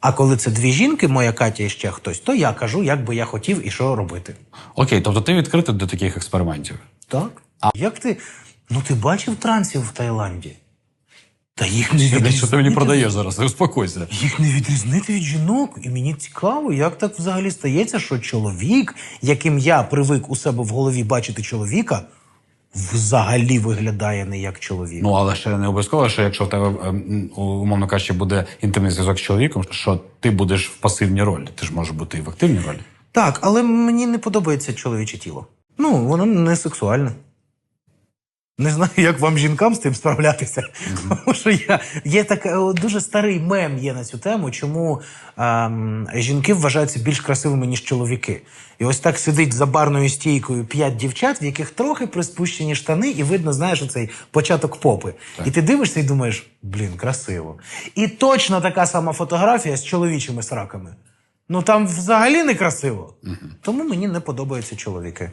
А коли це дві жінки, моя Катя і ще хтось, то я кажу, як би я хотів і що робити. Окей, тобто ти відкритий до таких експериментів. Так? А як ти. Ну ти бачив трансів в Таїланді? Та їх не Що ти мені продаєш зараз? Успокойся. Їх не відрізнити від жінок. І мені цікаво, як так взагалі стається, що чоловік, яким я привик у себе в голові бачити чоловіка, взагалі виглядає не як чоловік. Ну але ще не обов'язково, що якщо в тебе ем, умовно кажучи, буде інтимний зв'язок з чоловіком, що ти будеш в пасивній ролі. Ти ж можеш бути і в активній ролі. Так, але мені не подобається чоловіче тіло. Ну, воно не сексуальне. Не знаю, як вам жінкам з тим справлятися. Тому що я, є така, о, дуже старий мем є на цю тему, чому ем, жінки вважаються більш красивими, ніж чоловіки. І ось так сидить за барною стійкою п'ять дівчат, в яких трохи приспущені штани, і видно, знаєш, оцей початок попи. І ти дивишся і думаєш, блін, красиво. І точно така сама фотографія з чоловічими сраками. Ну там взагалі не красиво. Тому мені не подобаються чоловіки.